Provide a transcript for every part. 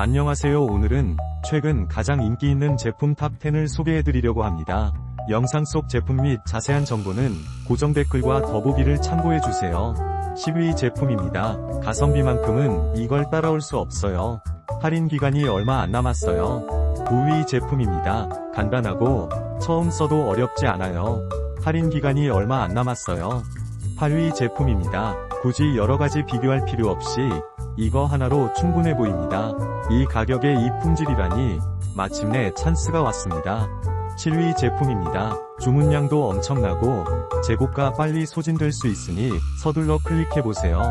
안녕하세요. 오늘은 최근 가장 인기 있는 제품 탑10을 소개해드리려고 합니다. 영상 속 제품 및 자세한 정보는 고정 댓글과 더보기를 참고해주세요. 10위 제품입니다. 가성비만큼은 이걸 따라올 수 없어요. 할인 기간이 얼마 안 남았어요. 9위 제품입니다. 간단하고 처음 써도 어렵지 않아요. 할인 기간이 얼마 안 남았어요. 8위 제품입니다. 굳이 여러가지 비교할 필요 없이 이거 하나로 충분해 보입니다. 이 가격에 이 품질이라니 마침내 찬스가 왔습니다. 7위 제품입니다. 주문량도 엄청나고 재고가 빨리 소진될 수 있으니 서둘러 클릭해보세요.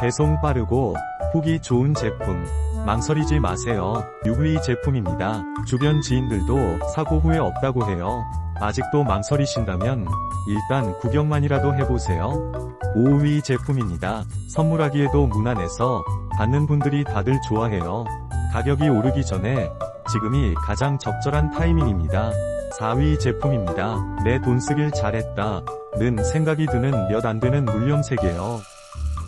배송 빠르고 후기 좋은 제품 망설이지 마세요. 6위 제품입니다. 주변 지인들도 사고 후에 없다고 해요. 아직도 망설이신다면 일단 구경만이라도 해보세요. 5위 제품입니다. 선물하기에도 무난해서 받는 분들이 다들 좋아해요. 가격이 오르기 전에 지금이 가장 적절한 타이밍입니다. 4위 제품입니다. 내 돈 쓰길 잘했다. 는 생각이 드는 몇 안 되는 물염색이에요.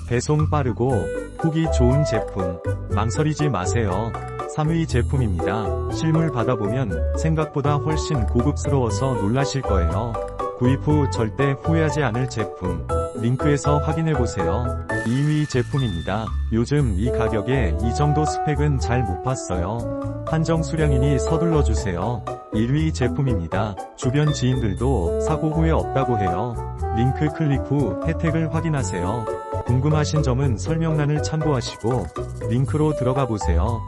배송 빠르고 후기 좋은 제품 망설이지 마세요. 3위 제품입니다. 실물 받아보면 생각보다 훨씬 고급스러워서 놀라실 거예요. 구입 후 절대 후회하지 않을 제품 링크에서 확인해보세요. 2위 제품입니다. 요즘 이 가격에 이 정도 스펙은 잘 못 봤어요. 한정 수량이니 서둘러주세요. 1위 제품입니다. 주변 지인들도 사고 후에 없다고 해요. 링크 클릭 후 혜택을 확인하세요. 궁금하신 점은 설명란을 참고하시고 링크로 들어가 보세요.